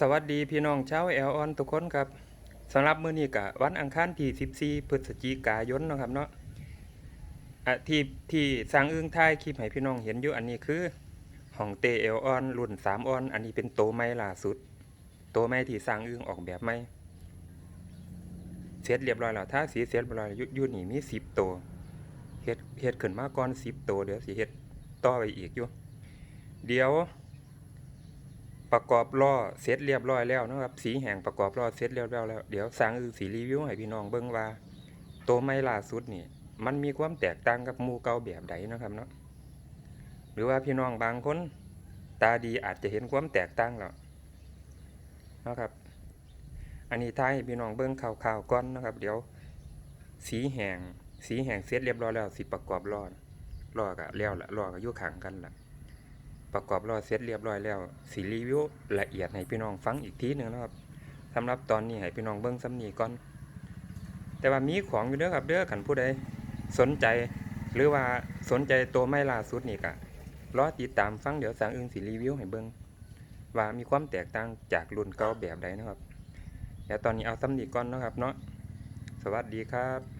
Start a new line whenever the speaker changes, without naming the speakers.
สวัสดีพี่น้องชาวแอลออนทุกคนครับสำหรับมื้อนี้กะวันอังคารที่14พฤศจิกายนนะครับเนาะอะที่ที่สร้างอึ้งท้ายคลิปให้พี่น้องเห็นอยู่อันนี้คือห้องเตแอลออนรุ่น3ออน อันนี้เป็นโตใหม่ล่าสุด โตใหม่ที่สร้างอึ้งออกแบบใหม่เสร็จเรียบร้อยแล้วถ้าสีเสร็จเรียบร้อยอยู่อยู่นี่มี10โตวเฮ็ดเฮ็ดขึ้นมาก่อน10โตวเดี๋ยวสิเฮ็ดต่อไปอีกอยู่เดี๋ยว ประกอบล้อเสร็จเรียบร้อยแล้วนะครับ สีแห่งประกอบล้อเสร็จเรียบร้อยแล้ว เดี๋ยวสร้างอือสีรีวิวให้พี่น้องเบิ่งว่า ตัวใหม่ล่าสุดนี่ มันมีความแตกต่างกับมูเก่าแบบใดนะครับเนาะ หรือว่าพี่น้องบางคน ตาดีอาจจะเห็นความแตกต่างแล้วนะครับ อันนี้ท้ายพี่น้องเบิ่งข่าวๆก่อนนะครับ เดี๋ยวสีแห่งสีแห่งเสร็จเรียบร้อยแล้วสิประกอบล้อล้อก็แล้วละล้อก็ยู่ข้างกันละ ประกอบรอเสร็จเรียบร้อยแล้วสีรีวิวละเอียดให้พี่น้องฟังอีกทีหนึ่งนะครับสำหรับตอนนี้ให้พี่น้องเบิ้งซ้ำนี้ก่อน แต่ว่ามีของอยู่เด้อครับเด้อขันผู้ใดสนใจหรือว่าสนใจตัวไม่ล่าสุดนี่ก็รอติดตามฟังเดี๋ยวสั่งอึ้งสีรีวิวให้เบิ้งว่ามีความแตกต่างจากรุ่นเก่าแบบใดนะครับเดี๋ยวตอนนี้เอาซ้ำนี้ก่อนนะครับเนาะสวัสดีครับ